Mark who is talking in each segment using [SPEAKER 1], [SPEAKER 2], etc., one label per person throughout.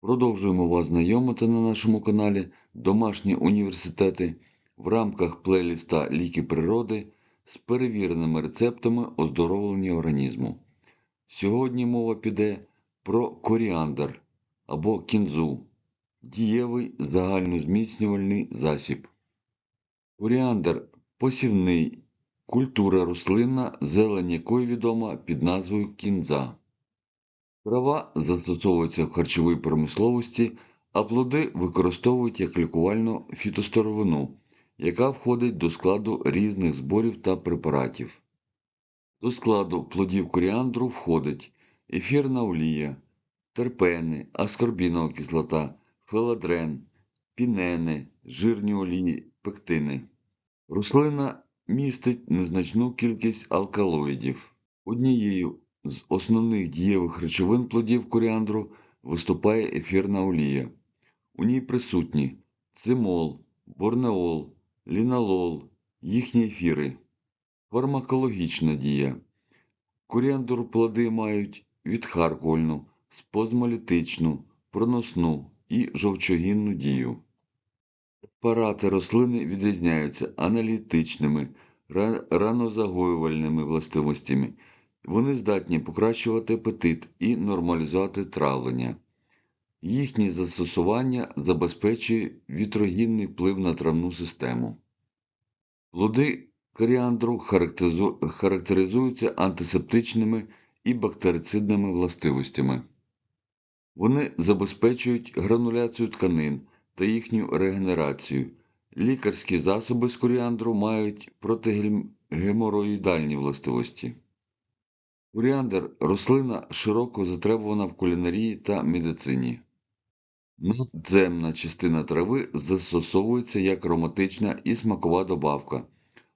[SPEAKER 1] Продовжуємо вас знайомити на нашому каналі Домашні університети в рамках плейліста Ліки природи з перевіреними рецептами оздоровлення організму. Сьогодні мова піде про коріандр або кінзу дієвий загальнозміцнювальний засіб. Коріандр посівний культура рослинна, зелень якої відома під назвою кінза. Трава застосовується в харчовій промисловості, а плоди використовують як лікувальну фітостеровину, яка входить до складу різних зборів та препаратів. До складу плодів коріандру входить ефірна олія, терпени, аскорбінова кислота, феладрен, пінени, жирні олії, пектини. Рослина містить незначну кількість алкалоїдів. Однією з основних дієвих речовин плодів коріандру виступає ефірна олія. У ній присутні цимол, борнеол, лінолол, їхні ефіри. Фармакологічна дія. Коріандр плоди мають відхаркувальну, спозмолітичну, проносну і жовчогінну дію. Препарати рослини відрізняються аналітичними, ранозагоювальними властивостями. Вони здатні покращувати апетит і нормалізувати травлення. Їхнє застосування забезпечує вітрогінний вплив на травну систему. Плоди коріандру характеризуються антисептичними і бактерицидними властивостями. Вони забезпечують грануляцію тканин та їхню регенерацію. Лікарські засоби з коріандру мають протигеморроїдальні властивості. Коріандр – рослина широко затребувана в кулінарії та медицині. Надземна частина трави застосовується як ароматична і смакова добавка,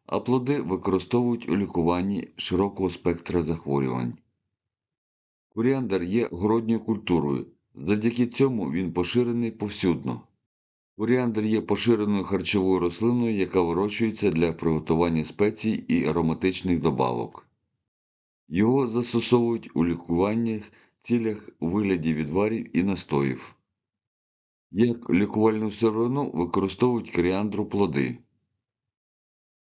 [SPEAKER 1] а плоди використовують у лікуванні широкого спектра захворювань. Коріандр є городньою культурою, завдяки цьому він поширений повсюдно. Коріандр є поширеною харчовою рослиною, яка вирощується для приготування спецій і ароматичних добавок. Його застосовують у лікуваннях цілях у вигляді відварів і настоїв. Як лікувальну сировину використовують коріандру плоди.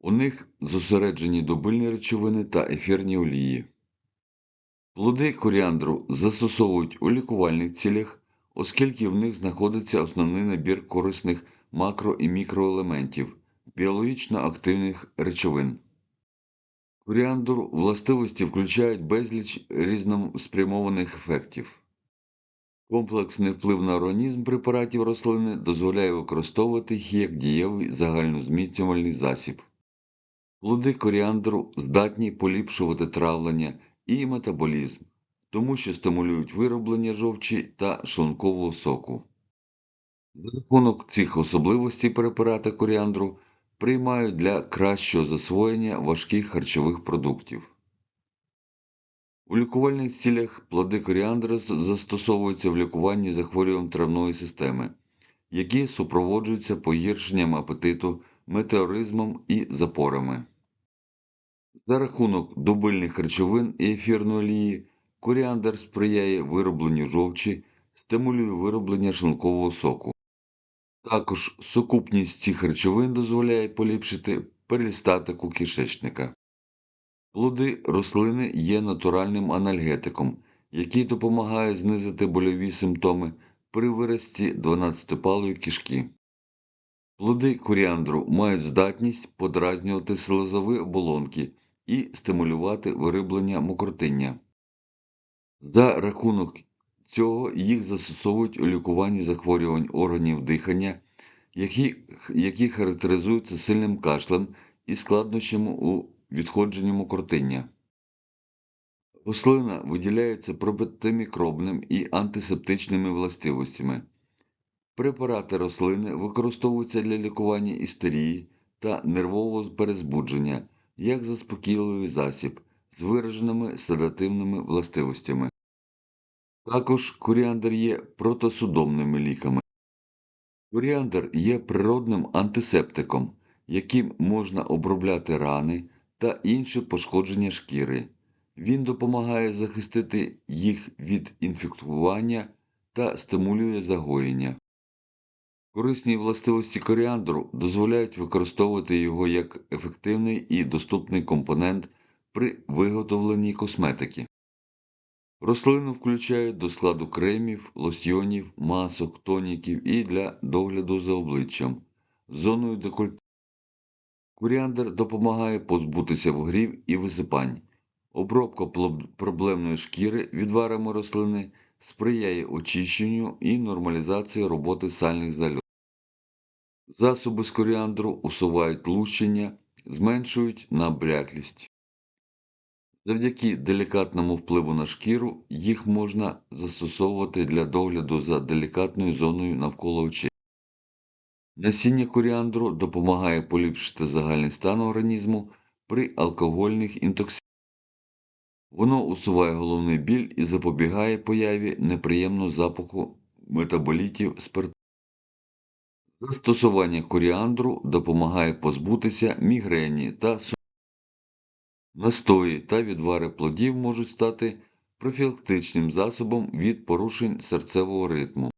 [SPEAKER 1] У них зосереджені добильні речовини та ефірні олії. Плоди коріандру застосовують у лікувальних цілях, оскільки в них знаходиться основний набір корисних макро- і мікроелементів, біологічно активних речовин. Коріандр властивості включають безліч різноспрямованих ефектів. Комплексний вплив на організм препаратів рослини дозволяє використовувати їх як дієвий загальнозміцнювальний засіб. Плоди коріандру здатні поліпшувати травлення і метаболізм, тому що стимулюють вироблення жовчі та шлункового соку. За рахунок цих особливостей препарати коріандру приймають для кращого засвоєння важких харчових продуктів. У лікувальних цілях плоди коріандра застосовуються в лікуванні захворювань травної системи, які супроводжуються погіршенням апетиту, метеоризмом і запорами. За рахунок дубильних речовин і ефірної олії коріандр сприяє виробленню жовчі, стимулює вироблення шлункового соку. Також сукупність цих речовин дозволяє поліпшити перистатику кишечника. Плоди рослини є натуральним анальгетиком, який допомагає знизити больові симптоми при вирості 12-палої кишки. Плоди коріандру мають здатність подразнювати слизові оболонки і стимулювати вироблення мокротиння. За рахунок цього їх застосовують у лікуванні захворювань органів дихання, які, які характеризуються сильним кашлем і складнощами у відходженні мокротиння. Рослина виділяється протимікробним і антисептичними властивостями. Препарати рослини використовуються для лікування істерії та нервового перезбудження як заспокійливий засіб з вираженими седативними властивостями. Також коріандр є протисудомними ліками. Коріандр є природним антисептиком, яким можна обробляти рани та інші пошкодження шкіри. Він допомагає захистити їх від інфікування та стимулює загоєння. Корисні властивості коріандру дозволяють використовувати його як ефективний і доступний компонент при виготовленні косметики. Рослину включають до складу кремів, лосьйонів, масок, тоніків і для догляду за обличчям, зоною декольте. Коріандр допомагає позбутися вугрів і висипань. Обробка проблемної шкіри відварами рослини сприяє очищенню і нормалізації роботи сальних залоз. Засоби з коріандру усувають лущення, зменшують набряклість. Завдяки делікатному впливу на шкіру їх можна застосовувати для догляду за делікатною зоною навколо очей. Насіння коріандру допомагає поліпшити загальний стан організму при алкогольних інтоксикаціях. Воно усуває головний біль і запобігає появі неприємного запаху метаболітів спирту. Застосування коріандру допомагає позбутися мігрені та Настої та відвари плодів можуть стати профілактичним засобом від порушень серцевого ритму.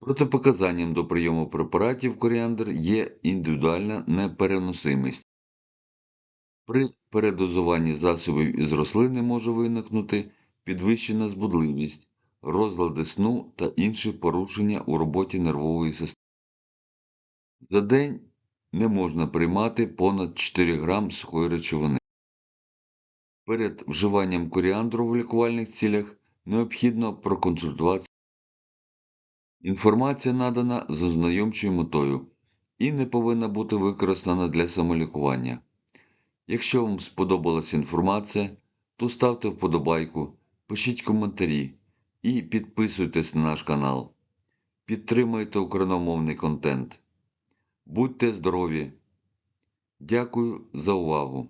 [SPEAKER 1] Протипоказанням до прийому препаратів коріандр є індивідуальна непереносимість. При передозуванні засобів із рослини може виникнути підвищена збудливість, розлади сну та інші порушення у роботі нервової системи. За день не можна приймати понад 4 грам сухої речовини. Перед вживанням коріандру в лікувальних цілях необхідно проконсультуватися. Інформація надана з ознайомчою метою і не повинна бути використана для самолікування. Якщо вам сподобалася інформація, то ставте вподобайку, пишіть коментарі і підписуйтесь на наш канал. Підтримуйте україномовний контент. Будьте здорові! Дякую за увагу!